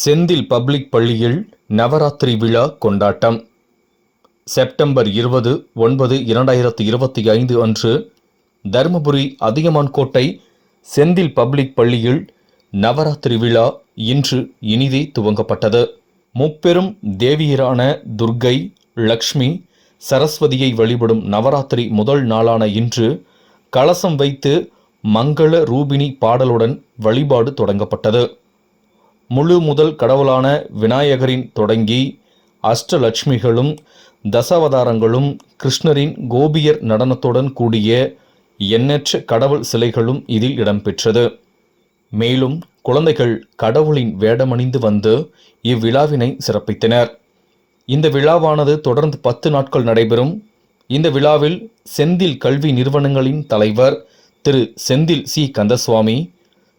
Senthil public பள்ளியில் நவராத்திரி விழா கொண்டாட்டம். செப்டம்பர் இருபது ஒன்பது இரண்டாயிரத்து இருபத்தி ஐந்து அன்று தருமபுரி அதியமான்கோட்டை செந்தில் பப்ளிக் பள்ளியில் நவராத்திரி விழா இன்று இனிதே துவங்கப்பட்டது. முப்பெரும் தேவியரான துர்க்கை லக்ஷ்மி சரஸ்வதியை வழிபடும் நவராத்திரி முதல் நாளான இன்று கலசம் வைத்து மங்கள ரூபினி பாடலுடன் வழிபாடு தொடங்கப்பட்டது. முழு முதல் கடவுளான விநாயகரின் தொடங்கி அஷ்டலட்சுமிகளும் தசாவதாரங்களும் கிருஷ்ணரின் கோபியர் நடனத்துடன் கூடிய எண்ணற்ற கடவுள் சிலைகளும் இதில் இடம்பெற்றது. மேலும் குழந்தைகள் கடவுளின் வேடமணிந்து வந்து இவ்விழாவினை சிறப்பித்தனர். இந்த விழாவானது தொடர்ந்து பத்து நாட்கள் நடைபெறும். இந்த விழாவில் செந்தில் கல்வி நிறுவனங்களின் தலைவர் திரு செந்தில் சி. கந்தசுவாமி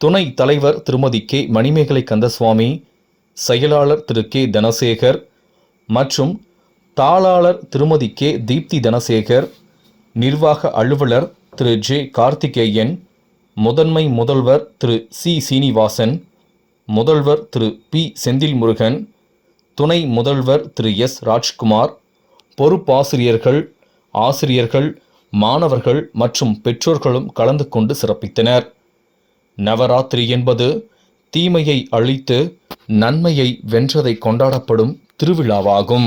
துணை தலைவர் திருமதி கே. மணிமேகலை கந்தசுவாமி செயலாளர் திரு. கே. தனசேகர் மற்றும் தாளாளர் திருமதி கே. தீப்தி தனசேகர் நிர்வாக அலுவலர் திரு. ஜே. கார்த்திகேயன் முதன்மை முதல்வர் திரு. சி. சீனிவாசன் முதல்வர் திரு. பி. செந்தில் முருகன் துணை முதல்வர் திரு. எஸ். ராஜ்குமார் பொறுப்பாசிரியர்கள் ஆசிரியர்கள் மாணவர்கள் மற்றும் பெற்றோர்களும் கலந்து கொண்டு சிறப்பித்தனர். நவராத்திரி என்பது தீமையை அழித்து நன்மையை வென்றதை கொண்டாடப்படும் திருவிழாவாகும்.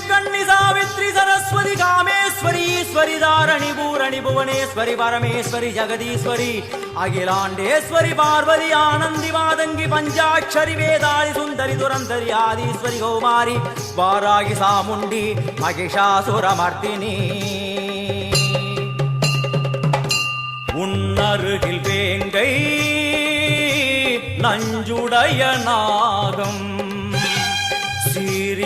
காயத்ரி சாவித்ரி சரஸ்வதி காமேஸ்வரி ஈஸ்வரி தாரணி பூரணி புவனேஸ்வரி பரமேஸ்வரி ஜெகதீஸ்வரி அகிலாண்டேஸ்வரி பார்வதி ஆனந்தி மாதங்கி பஞ்சாட்சரி வேதாளி சுந்தரி துரந்தரி ஆதீஸ்வரி கௌமாரி வாராகி சாமுண்டி மகிஷாசுரமர்த்தினி உன்னருகில் வேங்கை நஞ்சுடைய நாகம்.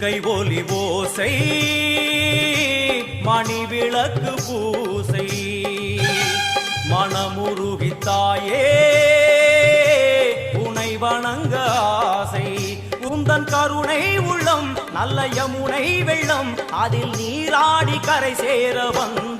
கை ஒலி ஓசை மணி விளக்கு பூசை. மனமுருகித்தாயே உனை வணங்க ஆசை. உந்தன் கருணை உள்ளம் நல்ல யமுனை வெள்ளம் அதில் நீராடி கரை சேர வந்த